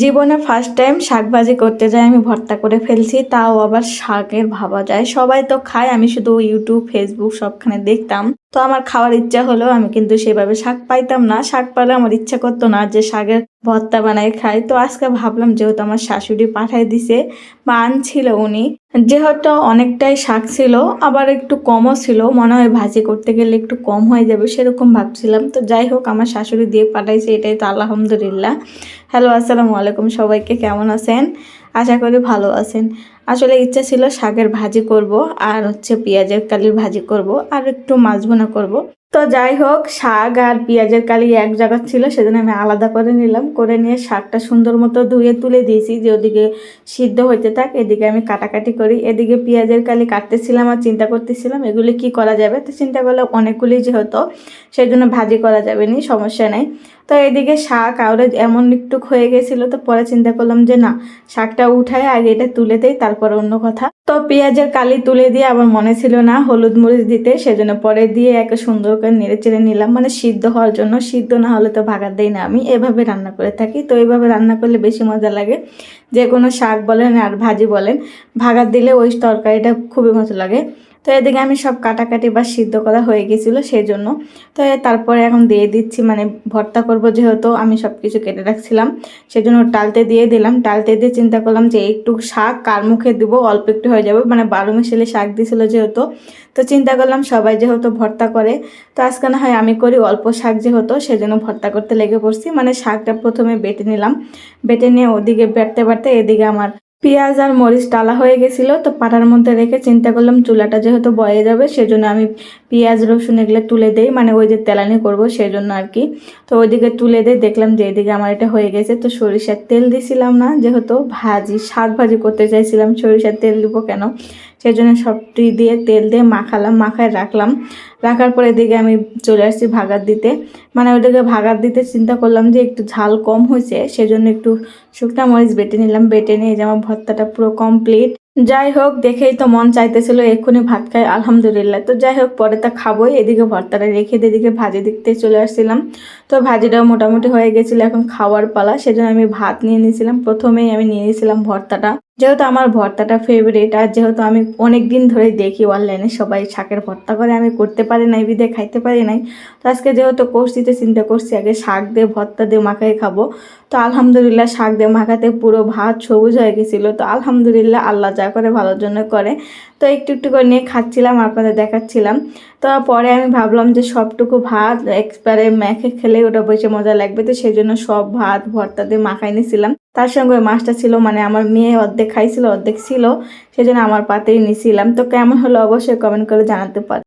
জীবনে first time শাক ভাজি করতে যাই, আমি ভর্তা করে ফেলছি, তাও আবার শাকের ভাবা যায়। সবাই তো খায়, আমি শুধু ইউটিউব ফেসবুক সবখানে দেখতাম। তো আমার খাওয়ার ইচ্ছা হলো আমি কিন্তু সেভাবে শাক পাইতাম না। শাক পালে আমার ইচ্ছা করতো না যে শাকের ভর্তা বানাই খাই। তো আজকে ভাবলাম যেহেতু আমার শাশুড়ি পাঠাই দিছে, বা আনছিল উনি, যেহেতু অনেকটাই শাক ছিল, আবার একটু কমও ছিল, মনে হয় ভাজি করতে গেলে একটু কম হয়ে যাবে সেরকম ভাবছিলাম। তো যাই হোক, আমার শাশুড়ি দিয়ে পাঠাইছে, এটাই তো আলহামদুলিল্লাহ। হ্যালো, আসসালামু আলাইকুম সবাইকে, কেমন আছেন? আশা করি ভালো আছেন। আসলে ইচ্ছা ছিল শাকের ভাজি করব আর হচ্ছে পেঁয়াজের কালির ভাজি করব আর একটু মাছ ভুনা করব। তো যাই হোক, শাক আর পেঁয়াজের কালি এক জায়গা ছিল, সেজন্য আমি আলাদা করে নিলাম। করে নিয়ে শাকটা সুন্দর মতো ধুয়ে তুলে দিয়েছি, যে ওদিকে সিদ্ধ হইতে থাক, এদিকে আমি কাটাকাটি করি। এদিকে পেঁয়াজের কালি কাটতেছিলাম আর চিন্তা করতেছিলাম, এগুলি কি করা যাবে? তো চিন্তা করলে অনেকগুলি যেহেতু সেই জন্য ভাজি করা যাবে নি, সমস্যা নেই। তো এদিকে শাক আউরে এমন একটু হয়ে গেছিল তো পরে চিন্তা করলাম যে না, শাকটা উঠায় আগে এটা তুলে দেই, তারপর অন্য কথা। তো পেঁয়াজের কালি তুলে দিয়ে আবার মনে ছিল না হলুদ মরিচ দিতে, সেজন্য পরে দিয়ে একে সুন্দর করে নেড়ে চেড়ে নিলাম। মানে সিদ্ধ হওয়ার জন্য, সিদ্ধ না হলে তো ভাগার দেই না আমি, এভাবে রান্না করে থাকি। তো এইভাবে রান্না করলে বেশি মজা লাগে। যে কোনো শাক বলেন আর ভাজি বলেন, ভাগার দিলে ওই তরকারিটা খুবই মজা লাগে। তো এদিকে আমি সব কাটাকাটি বা সিদ্ধ করা হয়ে গেছিল সেই জন্য তো তারপরে এখন দিয়ে দিচ্ছি মানে ভর্তা করব যেহেতু আমি সব কিছু কেটে রাখছিলাম সেই জন্য টালতে দিয়ে দিলাম। টালতে দিয়ে চিন্তা করলাম যে একটু শাক কার মুখে দেবো, অল্প একটু হয়ে যাবে। মানে বারো মিশালে শাক দিয়েছিলো যেহেতু, তো চিন্তা করলাম সবাই যেহেতু ভর্তা করে, তো আজকে না হয় আমি করি অল্প শাক যেহেতু, সেজন্য ভর্তা করতে লেগে পড়ছি। মানে শাকটা প্রথমে বেটে নিলাম। বেটে নিয়ে ওদিকে বেটতে বাড়তে এদিকে আমার পেঁয়াজ আর মরিচ টালা হয়ে গেছিল, তো পাটার মধ্যে রেখে চিন্তা করলাম চুলাটা যেহেতু বয়ে যাবে, সেজন্য আমি পেঁয়াজ, রসুন এগুলো তুলে দেই মানে ওই যে তেলানি করব সেই জন্য আর কি। তো ওইদিকে তুলে দিয়ে দেখলাম যে এদিকে আমার এটা হয়ে গেছে, তো সরিষার তেল দিছিলাম না, যেহেতু ভাজি, শাক ভাজি করতে চাইছিলাম, সরিষার তেল দিব কেন? সেই জন্য সবটি দিয়ে তেল দিয়ে মাখালাম, মাখায় রাখলাম। রাখার পরে এদিকে আমি চলে আসছি ভাগার দিতে। মানে ওইদিকে ভাগার দিতে চিন্তা করলাম যে একটু ঝাল কম হয়েছে, সেজন্য একটু শুকনা মরিচ বেটে নিলাম। বেটে নিয়ে যে আমার ভর্তাটা পুরো কমপ্লিট যাই হোক, দেখেই তো মন চাইতেছিল এক্ষুনি ভাত খাই, আলহামদুলিল্লাহ। তো যাই হোক, পরে তা খাবোই। এদিকে ভর্তাটা রেখে এদিকে ভাজি দেখতে চলে আসছিলাম। তো ভাজিটাও মোটামুটি হয়ে গেছিল, এখন খাওয়ার পালা। সেজন্য আমি ভাত নিয়ে নিয়েছিলাম। প্রথমেই আমি নিয়ে নিয়েছিলাম ভর্তাটা। যেহেতু আমার ভর্তাটা ফেভারিট আর যেহেতু আমি অনেক দিন ধরে দেখি অনলাইনে সবাই শাকের ভর্তা করে, আমি করতে পারি নাই, বিদে খাইতে পারি নাই। তো আজকে যেহেতু করছি তো চিন্তা করছি, আগে শাক দিয়ে ভর্তা দিয়ে মাখাই খাব। তো আলহামদুলিল্লাহ শাক দিয়ে মাখাতে পুরো ভাত সবুজ হয়ে গেছিল। তো আলহামদুলিল্লাহ আল্লাহ যা করে ভালোর জন্য করে। তো একটু একটু করে নিয়ে খাচ্ছিলাম, আপনাদের দেখাচ্ছিলাম। তো পরে আমি ভাবলাম যে সবটুকু ভাত, একবারে মেখে খেলে ওটা বসে মজা লাগবে, তো সেই জন্য সব ভাত, ভর্তা দিয়ে মাখাই নিয়েছিলাম তার সঙ্গে ওই মাছটা ছিল মানে আমার মেয়ে অর্ধেক খাইছিল, অর্ধেক ছিল, সেই জন্য আমার পাতেই নিয়েছিলাম তো কেমন হলো অবশ্যই কমেন্ট করে জানাতে পারে